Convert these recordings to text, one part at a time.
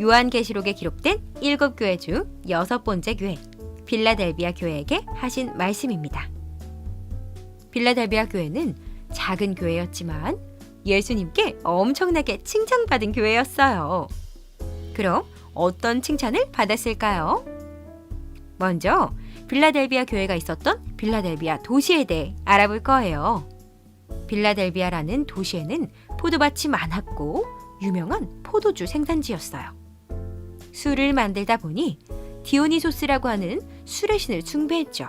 요한계시록에 기록된 일곱 교회 중 여섯 번째 교회 빌라델비아 교회에게 하신 말씀입니다. 빌라델비아 교회는 작은 교회였지만 예수님께 엄청나게 칭찬받은 교회였어요. 그럼 어떤 칭찬을 받았을까요? 먼저 빌라델비아 교회가 있었던 빌라델비아 도시에 대해 알아볼 거예요. 빌라델비아라는 도시에는 포도밭이 많았고 유명한 포도주 생산지였어요. 술을 만들다 보니 디오니소스라고 하는 술의 신을 숭배했죠.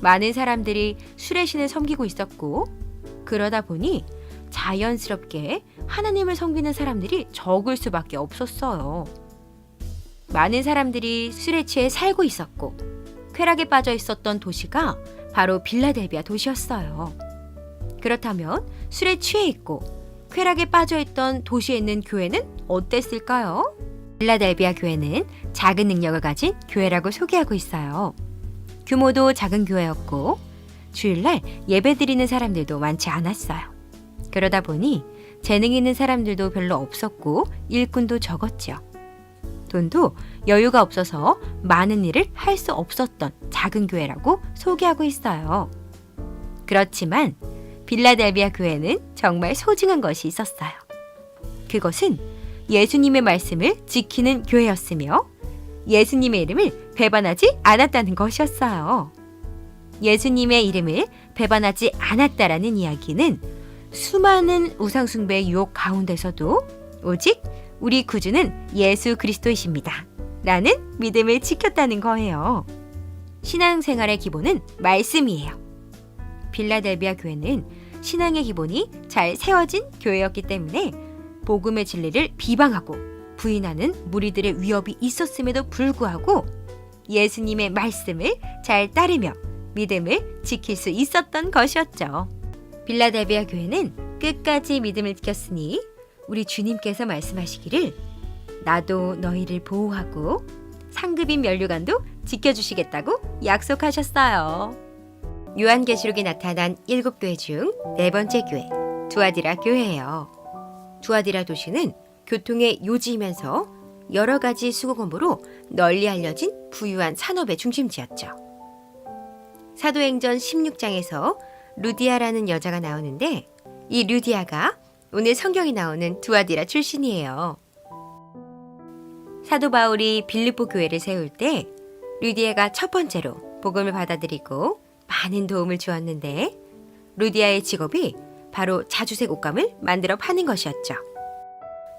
많은 사람들이 술의 신을 섬기고 있었고 그러다 보니 자연스럽게 하나님을 섬기는 사람들이 적을 수밖에 없었어요. 많은 사람들이 술에 취해 살고 있었고 쾌락에 빠져 있었던 도시가 바로 빌라델비아 도시였어요. 그렇다면 술에 취해 있고 쾌락에 빠져 있던 도시에 있는 교회는 어땠을까요? 빌라델비아 교회는 작은 능력을 가진 교회라고 소개하고 있어요. 규모도 작은 교회였고 주일날 예배 드리는 사람들도 많지 않았어요. 그러다 보니 재능 있는 사람들도 별로 없었고 일꾼도 적었죠. 돈도 여유가 없어서 많은 일을 할 수 없었던 작은 교회라고 소개하고 있어요. 그렇지만 빌라델비아 교회는 정말 소중한 것이 있었어요. 그것은 예수님의 말씀을 지키는 교회였으며 예수님의 이름을 배반하지 않았다는 것이었어요. 예수님의 이름을 배반하지 않았다라는 이야기는 수많은 우상숭배의 유혹 가운데서도 오직 우리 구주는 예수 그리스도이십니다. 라는 믿음을 지켰다는 거예요. 신앙생활의 기본은 말씀이에요. 빌라델비아 교회는 신앙의 기본이 잘 세워진 교회였기 때문에 복음의 진리를 비방하고 부인하는 무리들의 위협이 있었음에도 불구하고 예수님의 말씀을 잘 따르며 믿음을 지킬 수 있었던 것이었죠. 빌라델비아 교회는 끝까지 믿음을 지켰으니 우리 주님께서 말씀하시기를 나도 너희를 보호하고 상급인 면류관도 지켜주시겠다고 약속하셨어요. 요한계시록에 나타난 일곱 교회 중 네 번째 교회 두아디라 교회예요. 두아디라 도시는 교통의 요지이면서 여러 가지 수공업으로 널리 알려진 부유한 산업의 중심지였죠. 사도행전 16장에서 루디아라는 여자가 나오는데 이 루디아가 오늘 성경이 나오는 두아디라 출신이에요. 사도 바울이 빌립보 교회를 세울 때 루디아가 첫 번째로 복음을 받아들이고 많은 도움을 주었는데 루디아의 직업이 바로 자주색 옷감을 만들어 파는 것이었죠.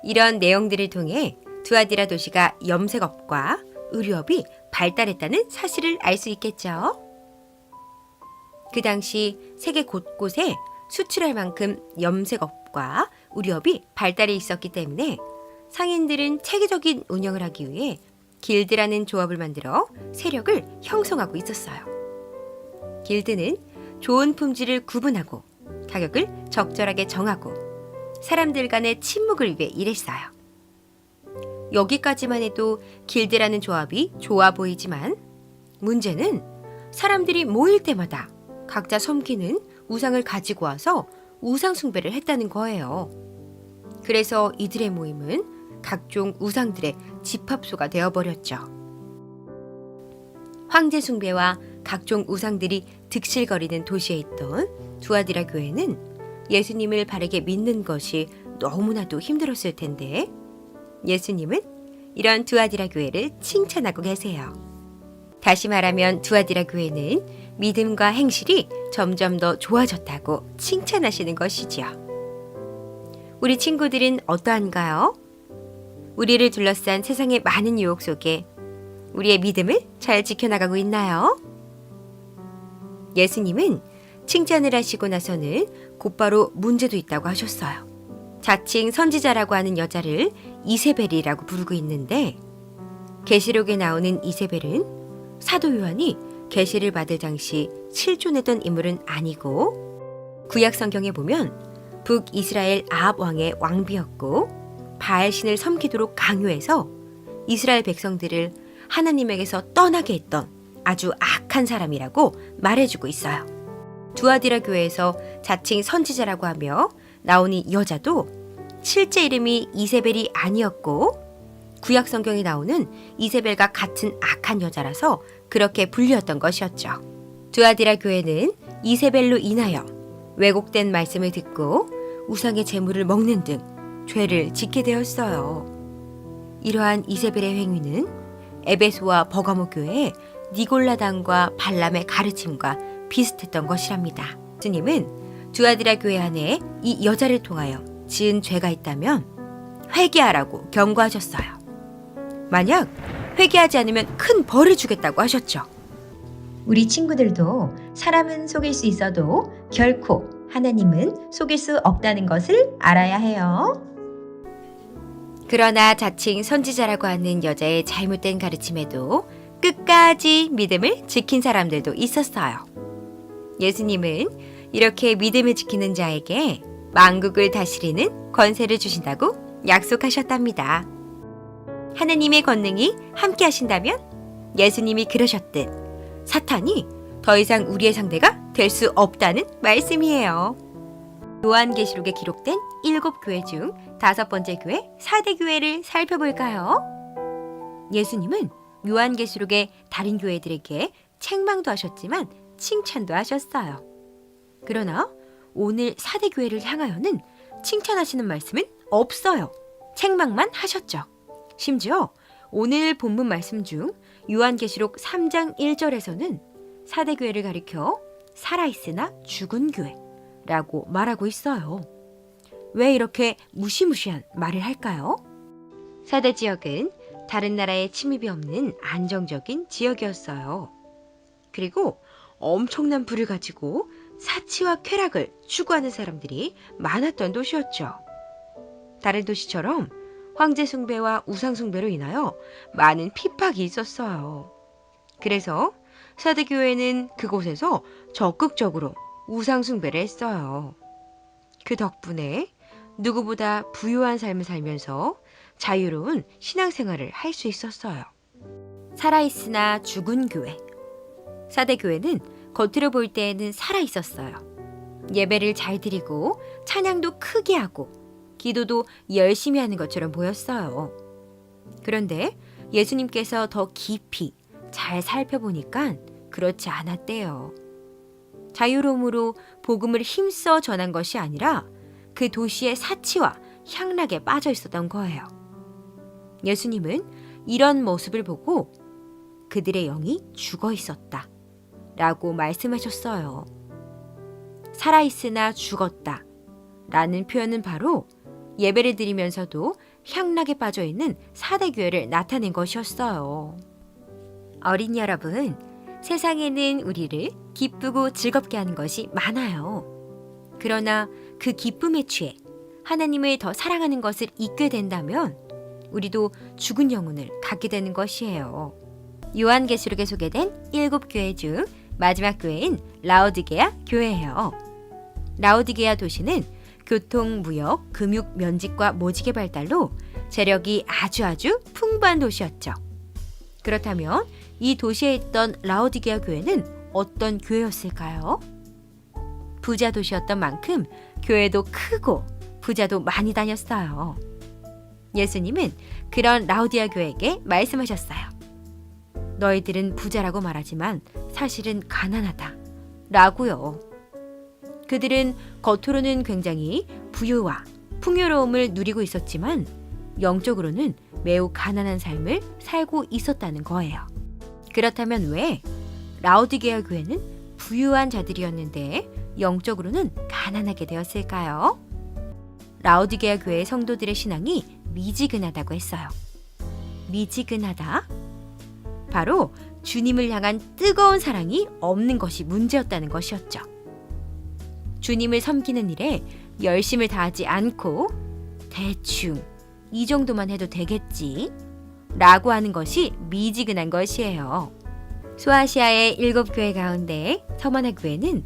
이런 내용들을 통해 두아디라 도시가 염색업과 의류업이 발달했다는 사실을 알 수 있겠죠. 그 당시 세계 곳곳에 수출할 만큼 염색업과 의류업이 발달해 있었기 때문에 상인들은 체계적인 운영을 하기 위해 길드라는 조합을 만들어 세력을 형성하고 있었어요. 길드는 좋은 품질을 구분하고 가격을 적절하게 정하고 사람들 간의 친목을 위해 일했어요. 여기까지만 해도 길드라는 조합이 좋아 보이지만 문제는 사람들이 모일 때마다 각자 섬기는 우상을 가지고 와서 우상 숭배를 했다는 거예요. 그래서 이들의 모임은 각종 우상들의 집합소가 되어버렸죠. 황제 숭배와 각종 우상들이 득실거리는 도시에 있던 두아디라 교회는 예수님을 바르게 믿는 것이 너무나도 힘들었을 텐데 예수님은 이런 두아디라 교회를 칭찬하고 계세요. 다시 말하면 두아디라 교회는 믿음과 행실이 점점 더 좋아졌다고 칭찬하시는 것이지요. 우리 친구들은 어떠한가요? 우리를 둘러싼 세상의 많은 유혹 속에 우리의 믿음을 잘 지켜나가고 있나요? 예수님은 칭찬을 하시고 나서는 곧바로 문제도 있다고 하셨어요. 자칭 선지자라고 하는 여자를 이세벨이라고 부르고 있는데 계시록에 나오는 이세벨은 사도 요한이 계시를 받을 당시 실존했던 인물은 아니고 구약 성경에 보면 북이스라엘 아합 왕의 왕비였고 바알 신을 섬기도록 강요해서 이스라엘 백성들을 하나님에게서 떠나게 했던 아주 악한 사람이라고 말해주고 있어요. 두아디라 교회에서 자칭 선지자라고 하며 나온 이 여자도 실제 이름이 이세벨이 아니었고 구약 성경에 나오는 이세벨과 같은 악한 여자라서 그렇게 불리었던 것이었죠. 두아디라 교회는 이세벨로 인하여 왜곡된 말씀을 듣고 우상의 재물을 먹는 등 죄를 짓게 되었어요. 이러한 이세벨의 행위는 에베소와 버가모 교회의 니골라당과 발람의 가르침과 비슷했던 것이랍니다. 주님은 두아디라 교회 안에 이 여자를 통하여 지은 죄가 있다면 회개하라고 경고하셨어요. 만약 회개하지 않으면 큰 벌을 주겠다고 하셨죠. 우리 친구들도 사람은 속일 수 있어도 결코 하나님은 속일 수 없다는 것을 알아야 해요. 그러나 자칭 선지자라고 하는 여자의 잘못된 가르침에도 끝까지 믿음을 지킨 사람들도 있었어요. 예수님은 이렇게 믿음을 지키는 자에게 만국을 다스리는 권세를 주신다고 약속하셨답니다. 하느님의 권능이 함께 하신다면 예수님이 그러셨듯 사탄이 더 이상 우리의 상대가 될 수 없다는 말씀이에요. 요한계시록에 기록된 일곱 교회 중 다섯 번째 교회 사대 교회를 살펴볼까요? 예수님은 요한계시록의 다른 교회들에게 책망도 하셨지만 칭찬도 하셨어요. 그러나 오늘 사대 교회를 향하여는 칭찬하시는 말씀은 없어요. 책망만 하셨죠. 심지어 오늘 본문 말씀 중 요한계시록 3장 1절에서는 사대 교회를 가리켜 살아있으나 죽은 교회라고 말하고 있어요. 왜 이렇게 무시무시한 말을 할까요? 사대 지역은 다른 나라의 침입이 없는 안정적인 지역이었어요. 그리고 엄청난 부를 가지고 사치와 쾌락을 추구하는 사람들이 많았던 도시였죠. 다른 도시처럼 황제 숭배와 우상 숭배로 인하여 많은 핍박이 있었어요. 그래서 사대교회는 그곳에서 적극적으로 우상 숭배를 했어요. 그 덕분에 누구보다 부유한 삶을 살면서 자유로운 신앙생활을 할 수 있었어요. 살아있으나 죽은 교회. 사대교회는 겉으로 볼 때에는 살아 있었어요. 예배를 잘 드리고 찬양도 크게 하고 기도도 열심히 하는 것처럼 보였어요. 그런데 예수님께서 더 깊이 잘 살펴보니까 그렇지 않았대요. 자유로움으로 복음을 힘써 전한 것이 아니라 그 도시의 사치와 향락에 빠져 있었던 거예요. 예수님은 이런 모습을 보고 그들의 영이 죽어 있었다. 라고 말씀하셨어요. 살아있으나 죽었다. 라는 표현은 바로 예배를 드리면서도 향락에 빠져 있는 사대교회를 나타낸 것이었어요. 어린 여러분, 세상에는 우리를 기쁘고 즐겁게 하는 것이 많아요. 그러나 그 기쁨에 취해 하나님을 더 사랑하는 것을 잊게 된다면 우리도 죽은 영혼을 갖게 되는 것이에요. 요한계시록에 소개된 일곱 교회 중 마지막 교회인 라오디게아 교회예요. 라오디게아 도시는 교통, 무역, 금융, 면직과 모직의 발달로 재력이 아주 아주 풍부한 도시였죠. 그렇다면 이 도시에 있던 라오디게아 교회는 어떤 교회였을까요? 부자 도시였던 만큼 교회도 크고 부자도 많이 다녔어요. 예수님은 그런 라우디아 교회에게 말씀하셨어요. 너희들은 부자라고 말하지만 사실은 가난하다. 라고요. 그들은 겉으로는 굉장히 부유와 풍요로움을 누리고 있었지만 영적으로는 매우 가난한 삶을 살고 있었다는 거예요. 그렇다면 왜 라우디게아 교회는 부유한 자들이었는데 영적으로는 가난하게 되었을까요? 라우디게아 교회 성도들의 신앙이 미지근하다고 했어요. 미지근하다? 바로 주님을 향한 뜨거운 사랑이 없는 것이 문제였다는 것이었죠. 주님을 섬기는 일에 열심을 다하지 않고 대충 이 정도만 해도 되겠지 라고 하는 것이 미지근한 것이에요. 소아시아의 일곱 교회 가운데 서머나 교회는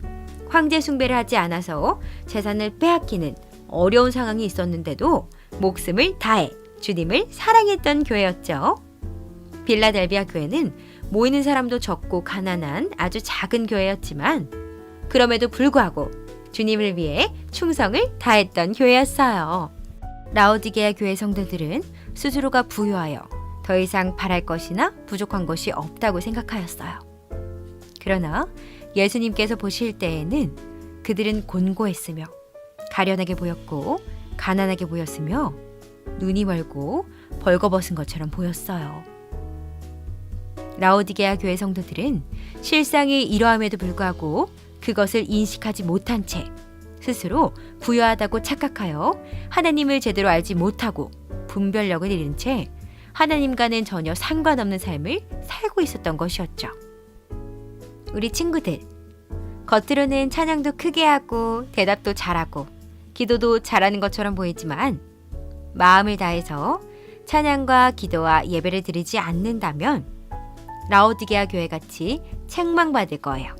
황제 숭배를 하지 않아서 재산을 빼앗기는 어려운 상황이 있었는데도 목숨을 다해 주님을 사랑했던 교회였죠. 빌라델비아 교회는 모이는 사람도 적고 가난한 아주 작은 교회였지만 그럼에도 불구하고 주님을 위해 충성을 다했던 교회였어요. 라오디게아 교회 성도들은 스스로가 부유하여 더 이상 바랄 것이나 부족한 것이 없다고 생각하였어요. 그러나 예수님께서 보실 때에는 그들은 곤고했으며 가련하게 보였고 가난하게 보였으며 눈이 멀고 벌거벗은 것처럼 보였어요. 라오디게아 교회 성도들은 실상이 이러함에도 불구하고 그것을 인식하지 못한 채 스스로 부유하다고 착각하여 하나님을 제대로 알지 못하고 분별력을 잃은 채 하나님과는 전혀 상관없는 삶을 살고 있었던 것이었죠. 우리 친구들, 겉으로는 찬양도 크게 하고 대답도 잘하고 기도도 잘하는 것처럼 보이지만 마음을 다해서 찬양과 기도와 예배를 드리지 않는다면 라오디게아 교회 같이 책망받을 거예요.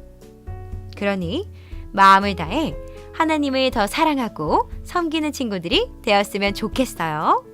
그러니 마음을 다해 하나님을 더 사랑하고 섬기는 친구들이 되었으면 좋겠어요.